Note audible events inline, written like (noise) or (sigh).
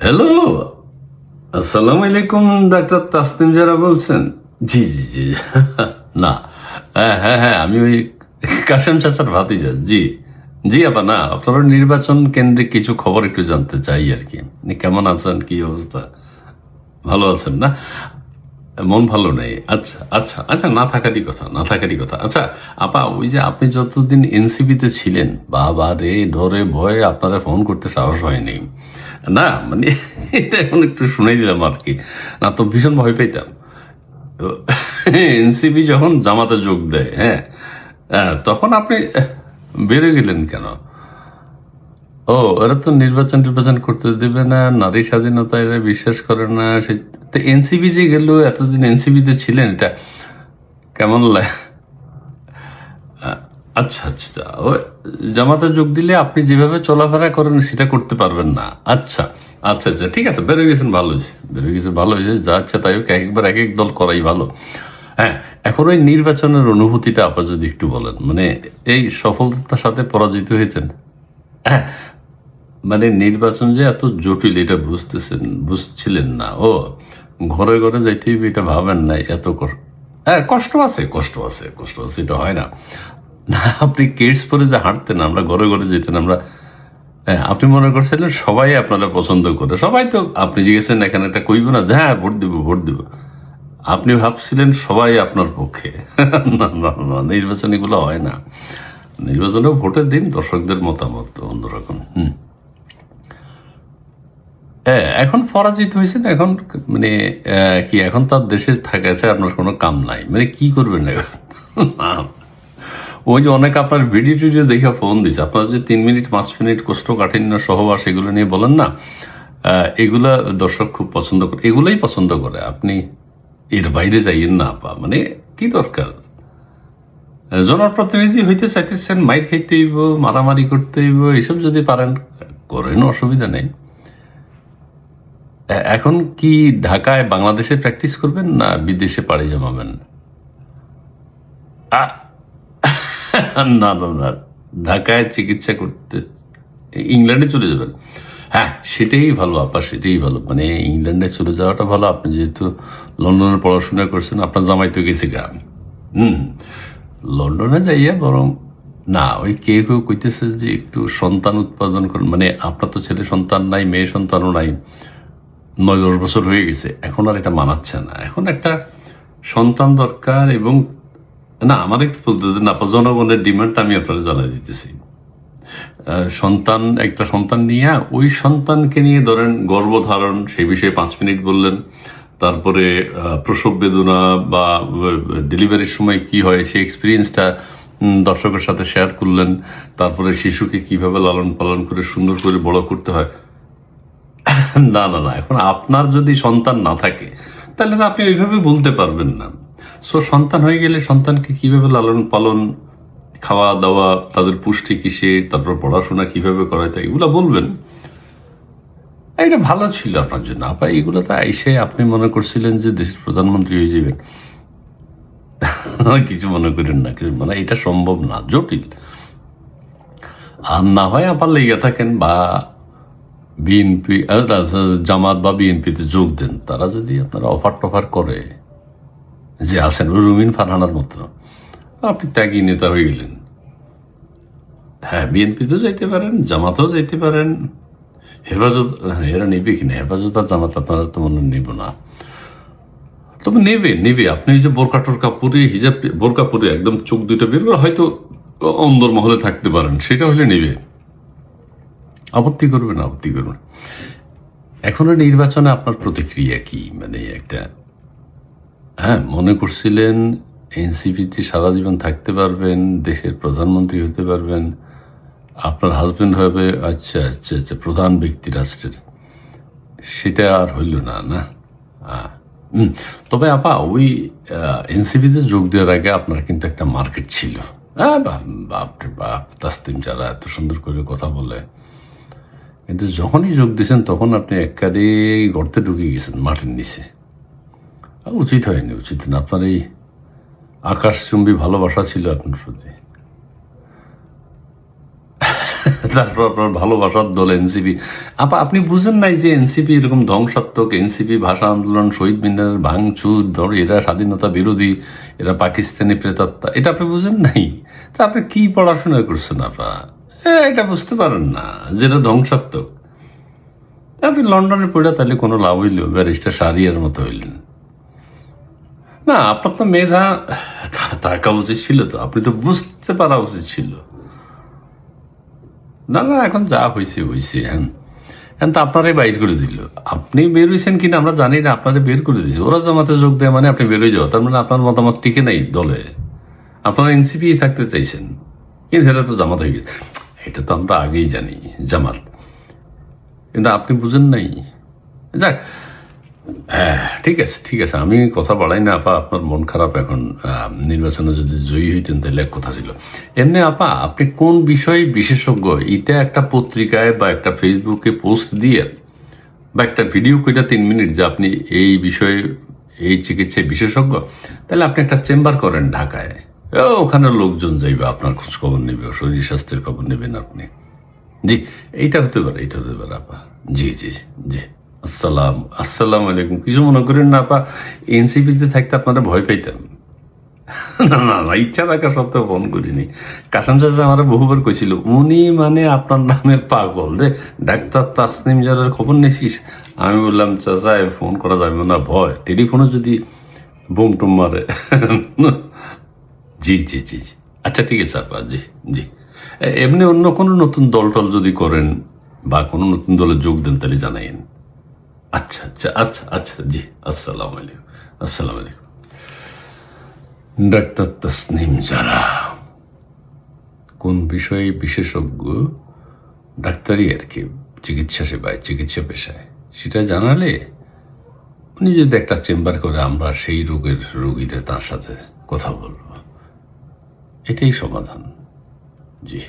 Hello আসসালামু আলাইকুম doctor Taslim যারা বলছেন। জি জি জি। (laughs) না। হ্যাঁ হ্যাঁ হ্যাঁ আমি ওই কাশেম চাচার ভাতিজা। জি। জি, আপা, না, আপনারা নির্বাচন কেন্দ্রে কিছু খবর একটু জানতে চাই আর কি। কেমন আছেন? কি অবস্থা? ভালো আছেন না? মন ভালো নেই। আচ্ছা আচ্ছা আচ্ছা না থাকারই কথা না থাকারই কথা। আচ্ছা আপা ওই যে আপনি যতদিন এনসিপিতে ছিলেন বাবা রে ডরে ভয়ে আপনারা ফোন করতে সাহস হয়নি। না মানে এটা এখন একটু শুনে দিলাম আর কি। না তো ভীষণ ভয় পেতাম। এনসিপি যখন জামাতে যোগ দেয় হ্যাঁ হ্যাঁ, তখন আপনি বেড়ে গেলেন কেন? ও ওরা তো নির্বাচন নির্বাচন করতে দেবে না নারী স্বাধীনতা এরা বিশ্বাস করে না সে তো এনসিপি যে গেল, এতদিন এনসিপিতে ছিলেন এটা কেমন লাগে আচ্ছা আচ্ছা। জামাতে যোগ দিলে আপনি যেভাবে চলাফেরা করেন সেটা করতে পারবেন না। আচ্ছা আচ্ছা আচ্ছা ঠিক আছে বেরোয় গেছেন, ভালো হয়েছে। বেরোয় গেছে, ভালো হয়েছে, যা আচ্ছা তাই হোক একবার এক এক দল করাই ভালো। হ্যাঁ এখন ওই নির্বাচনের অনুভূতিটা আপনার যদি একটু বলেন মানে এই সফলতার সাথে পরাজিত হয়েছেন? হ্যাঁ মানে নির্বাচন যে এত জটিল, এটা বুঝতেছেন, বুঝছিলেন না। ও ঘরে ঘরে যাইতে হইবে এটা ভাবেন নাই এত কষ্ট হ্যাঁ কষ্ট আছে কষ্ট আছে কষ্ট আছে এটা হয় না। না আপনি কেটস পরে যে হাঁটতেন আমরা ঘরে ঘরে যেতেন আমরা হ্যাঁ, আপনি মনে করছিলেন সবাই আপনারা পছন্দ করে সবাই তো আপনি জিজ্ঞেসেন এখানে একটা কইব না? যে হ্যাঁ ভোট দিব ভোট দিব। আপনি ভাবছিলেন সবাই আপনার পক্ষে। (laughs) না না না হয় না। নির্বাচনেও ভোটের দিন দর্শকদের মতামত অন্যরকম হুম। হ্যাঁ, এখন পরাজিত হয়েছেন এখন মানে কি এখন তার দেশে থাকাছে আপনার কোনো কাম নাই। মানে কি করবেন এখন? ওই যে অনেক আপনার ভিডিও টিডিও দেখে ফোন দিছে। আপনার যে তিন মিনিট পাঁচ মিনিট কোষ্ঠকাঠিন্য সহবাস এগুলো নিয়ে বলেন না। এগুলা দর্শক খুব পছন্দ করে এগুলোই পছন্দ করে। আপনি এর বাইরে যাইয়েন না আপা। মানে কি দরকার? জনপ্রতিনিধি হইতে চাইতেছেন মাইর খাইতে হইব মারামারি করতে হইব এইসব যদি পারেন করেন অসুবিধা নেই। এখন কি ঢাকায় বাংলাদেশে প্র্যাকটিস করবেন না বিদেশে পাড়ি জমাবেন? না না না, ঢাকায় চিকিৎসা করতে, ইংল্যান্ডে চলে যাবেন। হ্যাঁ সেটাই ভালো, আপা, সেটাই ভালো। মানে ইংল্যান্ডে চলে যাওয়াটা ভালো। আপনি যেহেতু লন্ডনে পড়াশোনা করছেন, আপনার জামাই তো গেছে গা। হুম, লন্ডনে যাইয়া বরং, না, ওই কে কেউ কইতেছে যে একটু সন্তান উৎপাদন করেন মানে আপনার তো ছেলে সন্তান নাই, মেয়ে সন্তানও নাই। নয়, দশ বছর হয়ে গেছে। এখন আর এটা মানাচ্ছে না। এখন একটা সন্তান দরকার এবং না, আমার একটু বলতে আপনার জনগণের ডিমান্ডটা আমি আপনারা জানাই দিতেছি। সন্তান, একটা সন্তান নিয়ে, ওই সন্তানকে নিয়ে ধরেন গর্ভধারণ, সেই বিষয়ে পাঁচ মিনিট বললেন। তারপরে প্রসব বেদনা বা ডেলিভারির সময় কি হয়, সেই এক্সপিরিয়েন্সটা দর্শকের সাথে শেয়ার করলেন। তারপরে শিশুকে কীভাবে লালন পালন করে সুন্দর করে বড় করতে হয় না না না, এখন আপনার যদি সন্তান না থাকে, তাহলে তো আপনি ওইভাবে বলতে পারবেন না। সো সন্তান হয়ে গেলে সন্তানকে কীভাবে লালন পালন, খাওয়া দাওয়া, তাদের পুষ্টি কিসে, তারপর পড়াশোনা কীভাবে করাইতে এগুলো বলবেন? এটা ভালো ছিল আপনার জন্য। আপা, এগুলো তো এসে আপনি মনে করছিলেন যে দেশের প্রধানমন্ত্রী হয়ে যাবেন। (laughs) কিছু মনে করেন না, কিছু মানে এটা সম্ভব না, জটিল। আর না হয় আবার লেগে থাকেন বা বিএনপি জামাত বা বিএনপিতে যোগ দেন তারা যদি আপনারা অফার টফার করে যে আছেন রুমিন ফারহানার মতো আপনি ত্যাগী নেতা হয়ে গেলেন হ্যাঁ বিএনপিতেও যাইতে পারেন জামাতেও যাইতে পারেন হেফাজত এরা নেবে কিনা হেফাজত আর জামাত আপনারা তো মনে নেব না তবে নেবে নেবে আপনি যে বোরকা টোরকা পরে হিজাব বোরকা পরে একদম চোখ দুইটা বের করে হয়তো অন্দর মহলে থাকতে পারেন সেটা হলে নেবে আপত্তি করবেন আপত্তি করবেন। এখনও নির্বাচনে আপনার প্রতিক্রিয়া কি? মানে একটা হ্যাঁ মনে করছিলেন এনসিপিতে সারা জীবন থাকতে পারবেন, দেশের প্রধানমন্ত্রী হতে পারবেন, আপনার হাজবেন্ড হবে আচ্ছা আচ্ছা আচ্ছা প্রধান ব্যক্তি রাষ্ট্রের। সেটা আর হইল না না? তবে আপা, ওই এনসিপিতে যোগ দেওয়ার আগে আপনার কিন্তু একটা মার্কেট ছিল। হ্যাঁ বাপরে বাপ তাস্তিম যারা এত সুন্দর করে কথা বলে। কিন্তু যখনই যোগ দিয়েছেন, তখন আপনি একেবারে গর্তে ঢুকে গেছেন মাটির নিচে। উচিত হয়নি, উচিত না। আপনার এই আকাশচুম্বী ভালোবাসা ছিল আপনার প্রতি। তারপর আপনার ভালোবাসার দল এনসিপি। আপা, আপনি বুঝেন নাই যে এনসিপি এরকম ধ্বংসাত্মক, এনসিপি ভাষা আন্দোলন, শহীদ মিনার ভাঙচুর, ধর, এরা স্বাধীনতা বিরোধী, এরা পাকিস্তানি প্রেতাত্মা, এটা আপনি বুঝেন নাই? তা আপনি কি পড়াশোনা করছেন আপনারা এ, এটা বুঝতে পারেন না যেটা ধ্বংসাত্মক। আপনি লন্ডনে পড়ে তাহলে কোনো লাভ হইল ব্যারিস্টার সারিয়ার মতো হইলেন। না আপনার তো মেধা থাকা উচিত ছিল তো আপনি তো বুঝতে পারা উচিত ছিল। না না এখন যা হয়েছে হয়েছে হ্যাঁ। এখন তো আপনারাই বাইর করে দিল। আপনি বের হয়েছেন কিনা আমরা জানি না আপনারা বের করে দিয়েছে ওরা জমাতে যোগ দেয় মানে আপনি বের হয়ে যাও তার মানে আপনার মতামত টিকে নাই দলে। আপনারা এনসিপি থাকতে চাইছেন কিন্তু এটা তো জামাত হয়ে গেছে। এটা তো আমরা আগেই জানি, জামাত। কিন্তু আপনি বুঝেন নাই। যাক হ্যাঁ ঠিক আছে ঠিক আছে। আমি কথা বাড়াই না, আপা, আপনার মন খারাপ এখন। নির্বাচনে যদি জয়ী হইতেন তাহলে এক কথা ছিল। এমনি, আপা, আপনি কোন বিষয়ে বিশেষজ্ঞ? এটা একটা পত্রিকায় বা একটা ফেসবুকে পোস্ট দিয়ে বা একটা ভিডিও কইটা তিন মিনিট যে আপনি এই বিষয়ে, এই চিকিৎসায় বিশেষজ্ঞ, তাহলে আপনি একটা চেম্বার করেন ঢাকায়। ওখানে লোকজন যাইবে, আপনার খোঁজ খবর নেবে, শরীর স্বাস্থ্যের খবর নেবেন আপনি। জি, এইটা হতে পারে, এইটা হতে পারে, আপা। জি জি জি। আসসালাম আসসালাম আলাইকুম। কিছু মনে করেন না, আপা, এনসিপিতে থাকতে আপনারা ভয় পাইতেন। না না না, ইচ্ছা থাকা সত্ত্বেও ফোন করিনি। কাসাম চাচা আমার বহুবার কইছিল, উনি মানে আপনার নামে পাগল রে। ডাক্তার তাসনিম যারের খবর নিছিস? আমি বললাম, চাচা ফোন করা যাবে না, ভয়। টেলিফোনে যদি বুম টুম মারে। জি জি জি জি। আচ্ছা ঠিক আছে, আপা, জি জি। এমনি অন্য কোনো নতুন দল টল যদি করেন বা কোনো নতুন দলে যোগ দেন, তাহলে জানাইন আচ্ছা আচ্ছা আচ্ছা আচ্ছা জি, আসসালামু আলাইকুম আসসালামু আলাইকুম। ডাক্তার তসনিম যারা কোন বিষয়ে বিশেষজ্ঞ? ডাক্তারই আর কি, চিকিৎসা সেবায়, চিকিৎসা পেশায়। সেটা জানালে উনি যদি একটা চেম্বার করে আমরা সেই রোগের রোগীরা তার সাথে কথা বলব। এটাই সমাধান। জি।